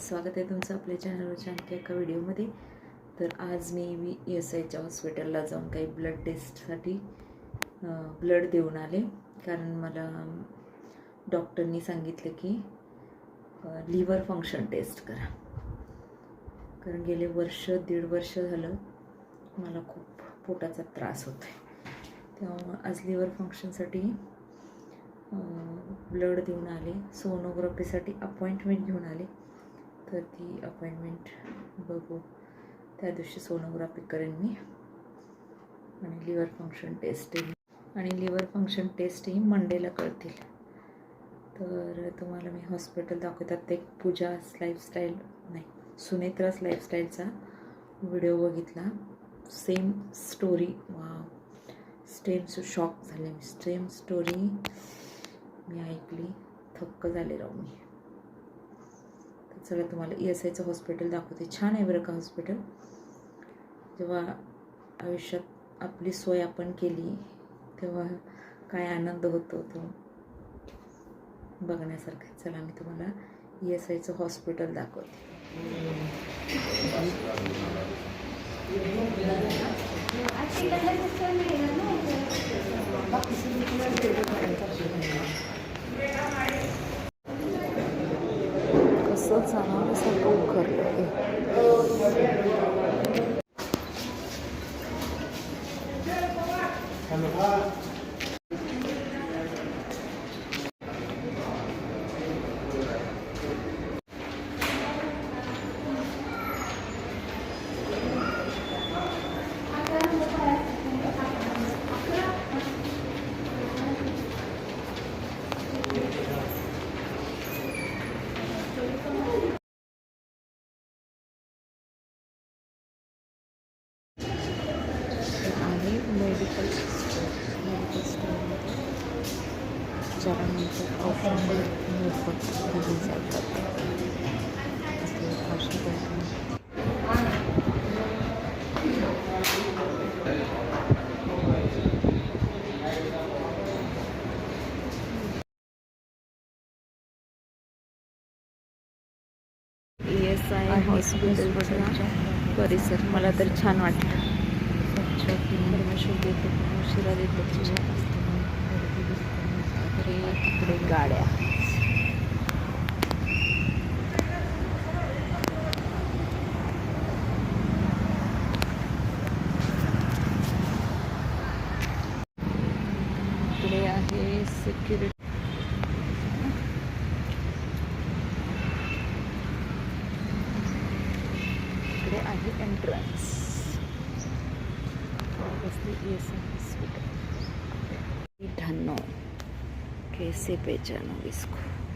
स्वागत आहे तुमचं आपल्या चॅनलवरच्या आणखी एका व्हिडिओमध्ये तर आज मी मी एस आयच्या हॉस्पिटलला जाऊन काही ब्लड टेस्टसाठी ब्लड देऊन आले. कारण मला डॉक्टरनी सांगितलं की लिव्हर फंक्शन टेस्ट करा. कारण गेले वर्ष दीड वर्ष झालं मला खूप पोटाचा त्रास होतो आहे तेव्हा आज लिव्हर फंक्शनसाठी ब्लड देऊन आले. सोनोग्राफीसाठी अपॉइंटमेंट घेऊन आले. तर ती अपॉइंटमेंट बघू. त्या दिवशी सोनोग्राफी करेन मी. आणि लिव्हर फंक्शन टेस्टही आणि लिव्हर फंक्शन टेस्टही मंडेला कळतील तर तुम्हाला मी हॉस्पिटल दाखवतात. ते पूजा लाईफस्टाईल नाही सुनेत्रास लाईफस्टाईलचा व्हिडिओ बघितला. सेम स्टोरी वा स्टेम शॉक झाले मी. सेम स्टोरी मी ऐकली. थक्क झाले राहू मी. सगळं तुम्हाला ई एस आयचं हॉस्पिटल दाखवते. छान आहे बरं का हॉस्पिटल जेव्हा आयुष्यात आपली सोय आपण केली तेव्हा काय आनंद होतो तो बघण्यासारखं. आहे. चला मी तुम्हाला ई एस आयचं हॉस्पिटल दाखवते. असं जाणवल्यासारखं उखरलं. आहे ज्यानंतर औषध मोफत दिली जातात औषध आय हॉस्पिटलचा परिसर. मला तर छान वाटलं. परमेश्वर देतो उशिरा देतो इकडे इकडे गाड्या. इकडे आहे सिक्युरिटी इकडे आहे एंट्रन्स कसली ई एस आय हॉस्पिटल अठ्ठ्याण्णव कैसे पहचानो इसको